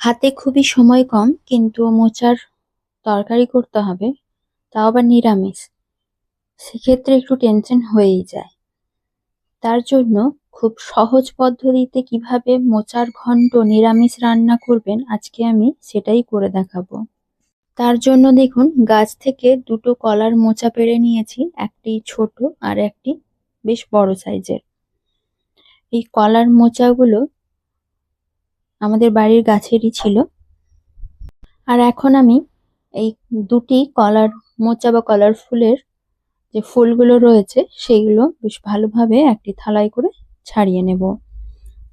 হাতে খুবই সময় কম, কিন্তু মোচার তরকারি করতে হবে, তাও আবার নিরামিষ। সেক্ষেত্রে একটু টেনশন হয়েই যায়। তার জন্য খুব সহজ পদ্ধতিতে কীভাবে মোচার ঘন্ট নিরামিষ রান্না করবেন, আজকে আমি সেটাই করে দেখাবো। তার জন্য দেখুন, গাছ থেকে দুটো কলার মোচা পেড়ে নিয়েছি, একটি ছোট আর একটি বেশ বড় সাইজের এই কলার মোচাগুলো আমাদের বাড়ির গাছেরই ছিল। আর এখন আমি এই দুটি কলার, মোচা বা কলার ফুলের যে ফুলগুলো রয়েছে, সেইগুলো বেশ ভালোভাবে একটি থালায় করে ছাড়িয়ে নেব।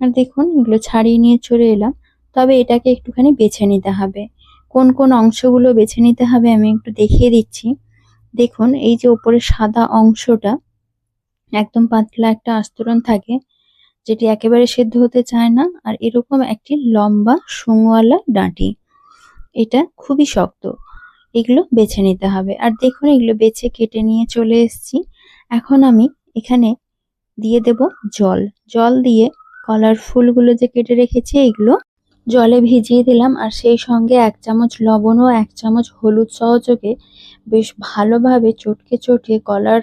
আর দেখুন, এগুলো ছাড়িয়ে নিয়ে চলে এলাম। তবে এটাকে একটুখানি বেছে নিতে হবে। কোন কোন অংশগুলো বেছে নিতে হবে আমি একটু দেখিয়ে দিচ্ছি। দেখুন, এই যে ওপরে সাদা অংশটা, একদম পাতলা একটা আস্তরণ থাকে। যেটি একেবারে সেদ্ধ হতে চায় না, আর এরকম একটি লম্বা শুংওয়ালা ডাঁটি। এটা খুবই শক্ত। এগুলো বেছে নিতে হবে। আর দেখুন, এগুলো বেছে কেটে নিয়ে চলে এসেছি। এখন আমি এখানে দিয়ে দেব জল। জল দিয়ে কলার ফুলগুলো যে কেটে রেখেছি, এগুলো জলে ভিজিয়ে দিলাম। আর সেই সঙ্গে এক চামচ লবণ ও এক চামচ হলুদ সহযোগে বেশ ভালোভাবে চটকে চটকে কলার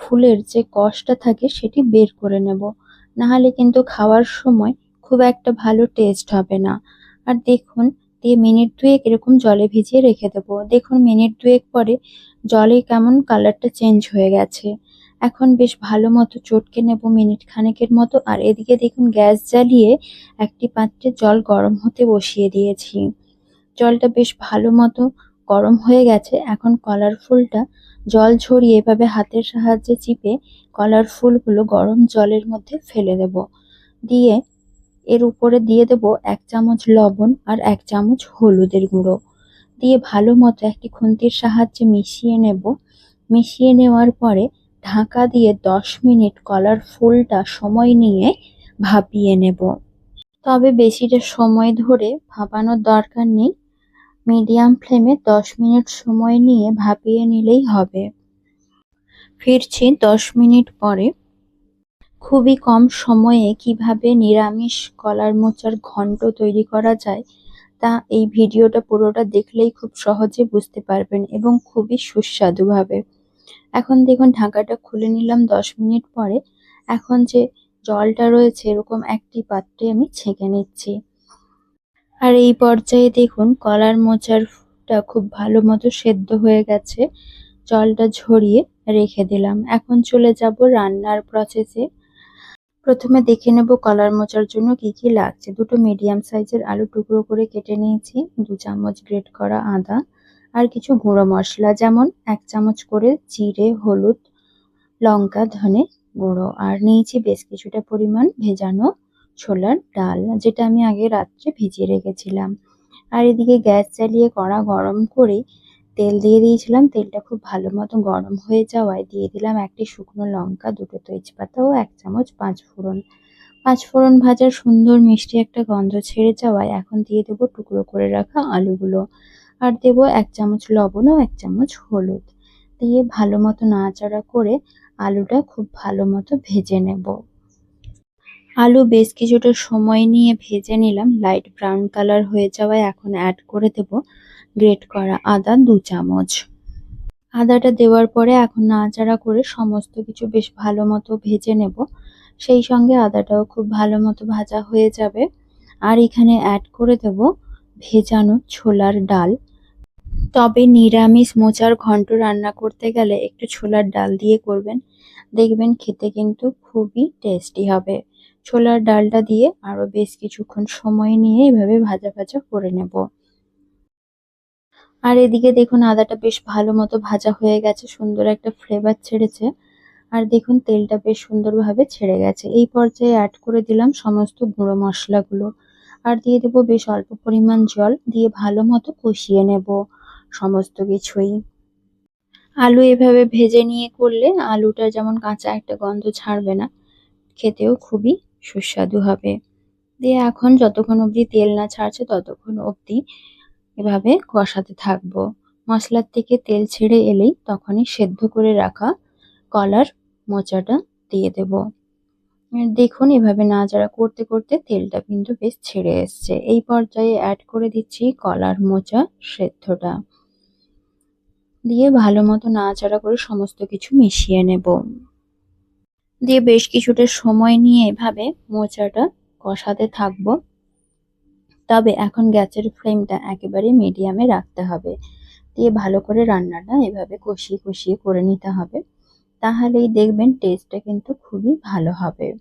ফুলের যে কষটা থাকে, সেটি বের করে নেব। নাহলে কিন্তু খাওয়ার সময় খুব একটা ভালো টেস্ট হবে না। আর দেখুন দিয়ে মিনিট দুয়েক এরকম জলে ভিজিয়ে রেখে দেবো। দেখুন, মিনিট দুয়েক পরে জলে কেমন কালারটা চেঞ্জ হয়ে গেছে। এখন বেশ ভালো মতো চটকে নেব মিনিট খানেকের মতো। আর এদিকে দেখুন, গ্যাস জ্বালিয়ে একটি পাত্রে জল গরম হতে বসিয়ে দিয়েছি। জলটা বেশ ভালো মতো গরম হয়ে গেছে। এখন কলার ফুলটা জল ঝরিয়ে এভাবে হাতের সাহায্যে চিপে কলার ফুলগুলো গরম জলের মধ্যে ফেলে দেব। দিয়ে এর উপরে দিয়ে দেব এক চামচ লবণ আর এক চামচ হলুদের গুঁড়ো। দিয়ে ভালো মতো একটি খুন্তির সাহায্যে মিশিয়ে নেব। মিশিয়ে নেওয়ার পরে ঢাকা দিয়ে দশ মিনিট কলার ফুলটা সময় নিয়ে ভাপিয়ে নেব। তবে বেশিটা সময় ধরে ভাপানোর দরকার নেই। মিডিয়াম ফ্লেমে দশ মিনিট সময় নিয়ে ভাপিয়ে নিলেই হবে। ফিরছি দশ মিনিট পরে। খুবই কম সময়ে কীভাবে নিরামিষ কলার মোচার ঘন্ট তৈরি করা যায়, তা এই ভিডিওটা পুরোটা দেখলেই খুব সহজে বুঝতে পারবেন এবং খুবই সুস্বাদুভাবে। এখন দেখুন ঢাকাটা খুলে নিলাম দশ মিনিট পরে। এখন যে জলটা রয়েছে এরকম একটি পাত্রে আমি ছেঁকে নিচ্ছি। আর এই পর্যায়ে দেখুন, কলার মোচার মোচারটা খুব ভালো মতো সেদ্ধ হয়ে গেছে। জলটা ঝরিয়ে রেখে দিলাম। এখন চলে যাব রান্নার প্রসেসে প্রথমে দেখে নেব কলার মোচার জন্য কি কি লাগছে। দুটো মিডিয়াম সাইজের আলু টুকরো করে কেটে নিয়েছি। দু চামচ গ্রেট করা আদা আর কিছু গুঁড়ো মশলা, যেমন এক চামচ করে জিরে, হলুদ, লঙ্কা, ধনে গুঁড়ো। আর নিয়েছি বেশ কিছুটা পরিমাণ ভেজানো ছোলার ডাল, যেটা আমি আগে রাত্রে ভিজিয়ে রেখেছিলাম। আর এদিকে গ্যাস চালিয়ে কড়া গরম করে তেল দিয়ে দিয়েছিলাম। তেলটা খুব ভালো মতো গরম হয়ে যাওয়ায় দিয়ে দিলাম একটি শুকনো লঙ্কা, দুটো তেজপাতা ও এক চামচ পাঁচ ফোড়ন। পাঁচ ফোড়ন ভাজার সুন্দর মিষ্টি একটা গন্ধ ছেড়ে যাওয়ায় এখন দিয়ে দেবো টুকরো করে রাখা আলুগুলো। আর দেব এক চামচ লবণ ও এক চামচ হলুদ। দিয়ে ভালো মতো নাড়াচাড়া করে আলুটা খুব ভালো মতো ভেজে নেব। আলু বেশ কিছুটা সময় নিয়ে ভেজে নিলাম। লাইট ব্রাউন কালার হয়ে যাওয়ায় এখন অ্যাড করে দেব গ্রেট করা আদা দু চামচ। আদাটা দেওয়ার পরে এখন নাড়াচাড়া করে সমস্ত কিছু বেশ ভালো মতো ভেজে নেব। সেই সঙ্গে আদাটাও খুব ভালো মতো ভাজা হয়ে যাবে। আর এখানে অ্যাড করে দেব ভেজানো ছোলার ডাল। তবে নিরামিষ মোচার ঘন্ট রান্না করতে গেলে একটু ছোলার ডাল দিয়ে করবেন। দেখবেন খেতে কিন্তু খুবই টেস্টি হবে। ছোলার ডালটা দিয়ে আরও বেশ কিছুক্ষণ সময় নিয়ে এভাবে ভাজা ভাজা করে নেব। আর এদিকে দেখুন আদাটা বেশ ভালো মতো ভাজা হয়ে গেছে, সুন্দর একটা ফ্লেভার ছেড়েছে। আর দেখুন তেলটা বেশ সুন্দরভাবে ছেড়ে গেছে। এই পর্যায়ে অ্যাড করে দিলাম সমস্ত গুঁড়ো মশলাগুলো। আর দিয়ে দেবো বেশ অল্প পরিমাণ জল, দিয়ে ভালো মতো কষিয়ে নেব সমস্ত কিছুই। আলু এভাবে ভেজে নিয়ে করলে আলুটা যেমন কাঁচা একটা গন্ধ ছাড়বে না, খেতেও খুবই সুস্বাদু হবে। দিয়ে এখন যতক্ষণ অবধি তেল না ছাড়ছে ততক্ষণ অবধি এভাবে কষাতে থাকব। মশলার থেকে তেল ছেড়ে এলেই তখনই সেদ্ধ করে রাখা কলার মোচাটা দিয়ে দেব। দেখুন এভাবে না নাড়াচাড়া করতে করতে তেলটা কিন্তু বেশ ছেড়ে এসছে। এই পর্যায়ে অ্যাড করে দিচ্ছি কলার মোচা সেদ্ধটা। দিয়ে ভালো মতো নাড়াচাড়া করে সমস্ত কিছু মিশিয়ে নেব। দিয়ে বেশ কিছুটা সময় নিয়ে এভাবে মোচাটা কষাতে থাকব। তবে এখন গ্যাসের ফ্লেমটা একেবারে মিডিয়ামে রাখতে হবে। দিয়ে ভালো করে রান্নাটা এভাবে কষিয়ে কষিয়ে করে নিতে হবে। তাহলেই দেখবেন টেস্টটা কিন্তু খুবই ভালো হবে।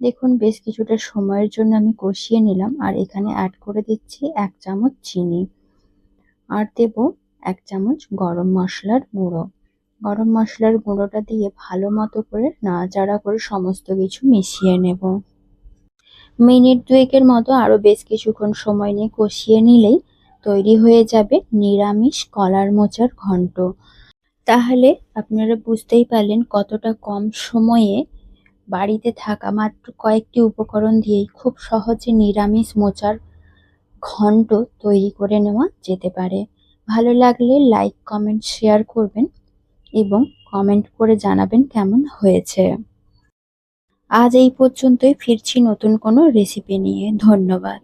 দেখুন, বেশ কিছুটা সময়ের জন্য আমি কষিয়ে নিলাম। আর এখানে অ্যাড করে দিচ্ছি এক চামচ চিনি। আর দেব এক চামচ গরম মশলার গুঁড়ো। গরম মশলার গুঁড়োটা দিয়ে ভালো মতো করে নাড়াচাড়া করে সমস্ত কিছু মিশিয়ে নেব। মিনিট দুয়েকের মতো আরও বেশ কিছুক্ষণ সময় নিয়ে কষিয়ে নিলেই তৈরি হয়ে যাবে নিরামিষ কলার মোচার ঘন্ট। তাহলে আপনারা বুঝতেই পারলেন কতটা কম সময়ে বাড়িতে থাকা মাত্র কয়েকটি উপকরণ দিয়েই খুব সহজে নিরামিষ মোচার ঘন্ট তৈরি করে নেওয়া যেতে পারে। ভালো লাগলে লাইক কমেন্ট শেয়ার করবেন। এবং কমেন্ট করে জানাবেন কেমন হয়েছে। আজ এই পর্যন্তই, ফিরছি নতুন কোনো রেসিপি নিয়ে। ধন্যবাদ।